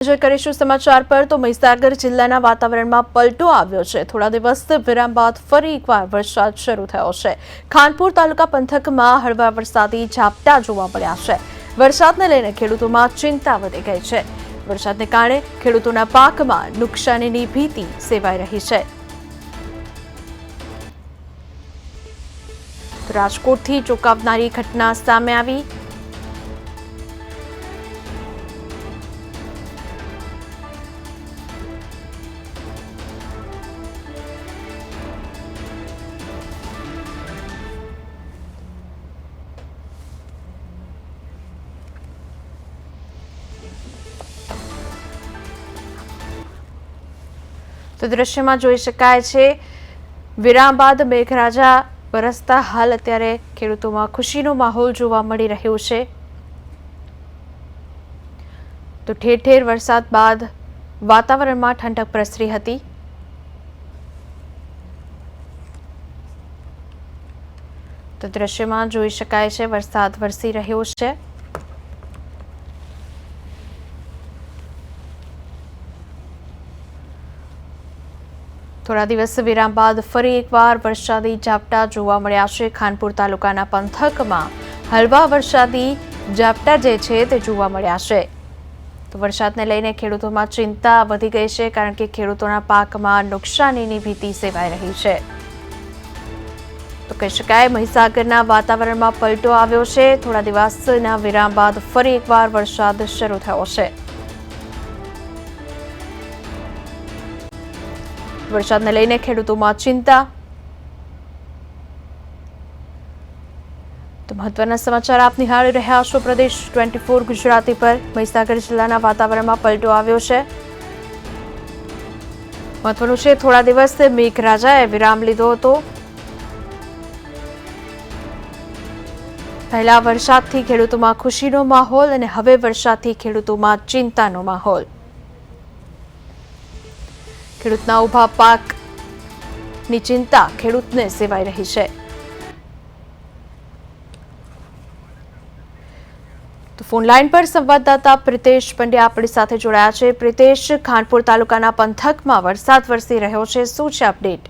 નજર કરીશું સમાચાર પર. તો મહીસાગર જિલ્લાના વાતાવરણમાં પલટો આવ્યો છે. થોડા દિવસ વિરામ બાદ ફરી એકવાર વરસાદ શરૂ થયો છે. ખાનપુર તાલુકા પંથકમાં હળવા વરસાદી ઝાપટા જોવા મળ્યા છે. વરસાદને લઈને ખેડૂતોમાં ચિંતા વધી ગઈ છે. વરસાદને કારણે ખેડૂતોના પાકમાં નુકસાનીની ભીતિ સેવાઈ રહી છે. રાજકોટથી ચોંકાવનારી ઘટના સામે આવી. તો દ્રશ્યમાં જોઈ શકાય છે, વિરામ બાદ મેઘરાજા વરસતા હાલ અત્યારે ખેડૂતોમાં ખુશીનો માહોલ જોવા મળી રહ્યો છે. તો ઠેર ઠેર વરસાદ બાદ વાતાવરણમાં ઠંડક પ્રસરી હતી. તો દ્રશ્યમાં જોઈ શકાય છે, વરસાદ વરસી રહ્યો છે. થોડા દિવસ વિરામ બાદ ફરી એકવાર વરસાદી ઝાપટા જોવા મળ્યા છે. ખાનપુર તાલુકાના પંથકમાં હળવા વરસાદી ઝાપટા જે છે તે જોવા મળ્યા છે. તો વરસાદને લઈને ખેડૂતોમાં ચિંતા વધી ગઈ છે કારણ કે ખેડૂતોના પાકમાં નુકસાનીની ભીતિ સેવાઈ રહી છે. તો કહી શકાય મહીસાગરના વાતાવરણમાં પલટો આવ્યો છે. થોડા દિવસના વિરામ બાદ ફરી એકવાર વરસાદ શરૂ થયો છે. વરસાદને લઈને ખેડૂતોમાં ચિંતા. તો મહત્વના સમાચાર આપ નિહાળી રહ્યા છો પ્રદેશ ટ્વેન્ટી ફોર ગુજરાતી પર. મહીસાગર જિલ્લાના વાતાવરણમાં પલટો આવ્યો છે. મહત્વનું છે થોડા દિવસ મેઘરાજાએ વિરામ લીધો હતો. પહેલા વરસાદથી ખેડૂતોમાં ખુશીનો માહોલ અને હવે વરસાદથી ખેડૂતોમાં ચિંતાનો માહોલ. ખેડૂતના ઊભા પાકની ચિંતા ખેડૂતને સેવાઈ રહી છે. તો ફોન લાઈન પર સંવાદદાતા પ્રિતેશ પંડ્યા આપણી સાથે જોડાયા છે. પ્રિતેશ, ખાનપુર તાલુકાના પંથકમાં વરસાદ વરસી રહ્યો છે. શું છે અપડેટ?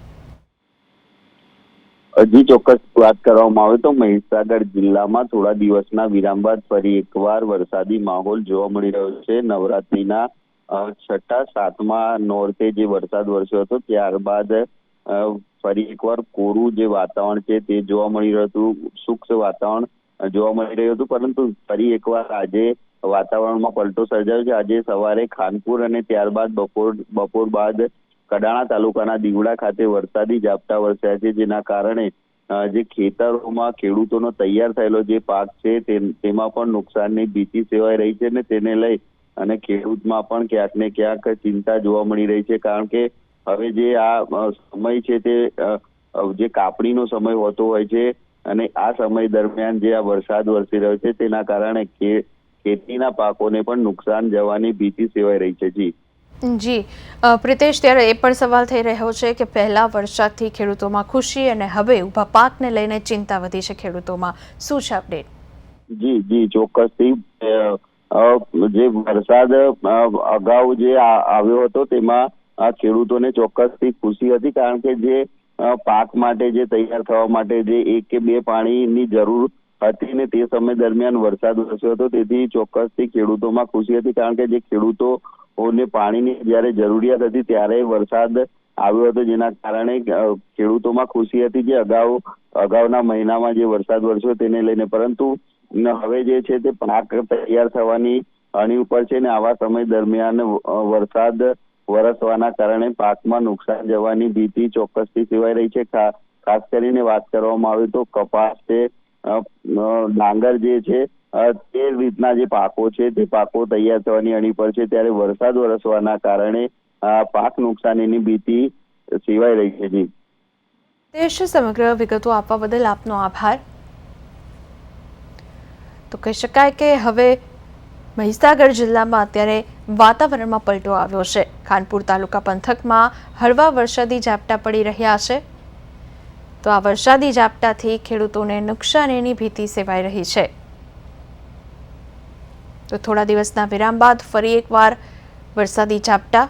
હજી ચોક્કસ વાત કરવામાં આવે તો મહીસાગર જિલ્લામાં થોડા દિવસના વિરામ બાદ ફરી એકવાર વરસાદી માહોલ જોવા મળી રહ્યો છે. નવરાત્રીના છઠ્ઠા, સાતમા નોરતે જે વરસાદ વરસ્યો હતો, ત્યારબાદ ફરી એકવાર કોરું જે વાતાવરણ છે તે જોવા મળી રહ્યું હતું, શુષ્ક વાતાવરણ જોવા મળી રહ્યું હતું, પરંતુ ફરી એકવાર આજે વાતાવરણમાં પલટો સર્જાયો છે. આજે સવારે ખાનપુર અને ત્યારબાદ બપોર બપોર બાદ કડાણા તાલુકાના દીવડા ખાતે વરસાદી ઝાપટા વરસ્યા છે, જેના કારણે જે ખેતરોમાં ખેડૂતોનો તૈયાર થયેલો જે પાક છે તેમાં પણ નુકસાનની ભીતિ સેવાઈ રહી છે અને તેને લઈ અને ખેડૂતમાં પણ ક્યાંક ને ક્યાંક ચિંતા જોવા મળી રહી છે. કારણ કે હવે જે આ સમય છે તે જે કાપણીનો સમય હોતો હોય છે અને આ સમય દરમિયાન જે આ વરસાદ વરસી રહ્યો છે તેના કારણે ખેતીના પાકોને પણ નુકસાન જવાની ભીતિ સેવાઈ રહી છે. જી. જી. પ્રિતેશ ત્યારે એ પણ સવાલ થઈ રહ્યો છે કે પહેલા વરસાદથી ખેડૂતોમાં ખુશી અને હવે ઊભા પાકને લઈને ચિંતા વધી છે ખેડૂતોમાં. શું છે અપડેટ જી જી. ચોક્કસથી જે વરસાદ અગાઉ જે આવ્યો હતો, તેમાં ખેડૂતોને ચોક્કસથી ખુશી હતી, કારણ કે જે પાક માટે જે તૈયાર થવા માટે જે એક કે બે પાણીની જરૂર હતી ને તે સમય દરમિયાન વરસાદ વરસ્યો હતો, તેથી ચોક્કસથી ખેડૂતોમાં ખુશી હતી, કારણ કે જે ખેડૂતોને પાણીની જ્યારે જરૂરિયાત હતી, ત્યારે વરસાદ આવ્યો હતો, જેના કારણે ખેડૂતોમાં ખુશી હતી, જે અગાઉ, અગાઉના મહિનામાં જે વરસાદ વરસ્યો, તેને લઈને. પરંતુ હવે જે છે તે પાક તૈયાર થવાની અણી ઉપર છે ને આવા સમય દરમિયાન વરસાદ વરસવાના કારણે પાકમાં નુકસાન જવાની ભીતિ ચોક્કસથી સેવાઈ રહી છે. ખાસ કરીને વાત કરવામાં આવે તો કપાસ છે ડાંગર જે છે તે રીતના જે પાકો છે તે પાકો તૈયાર થવાની અણી પર છે. ત્યારે વરસાદ વરસવાના કારણે પાક નુકસાનીની ભીતિ સેવાઈ રહી છે. જી. દેશ સમગ્ર વિગતો આપવા બદલ આપનો આભાર? તો કહી શકાય કે હવે મહીસાગર જિલ્લામાં અત્યારે વાતાવરણમાં પલટો આવ્યો છે. ખાનપુર તાલુકા પંથકમાં હળવા વરસાદી ઝાપટા પડી રહ્યા છે. તો આ વરસાદી ઝાપટાથી ખેડૂતોને નુકસાનીની ભીતિ સેવાઈ રહી છે. તો થોડા દિવસના વિરામ બાદ ફરી એકવાર વરસાદી ઝાપટા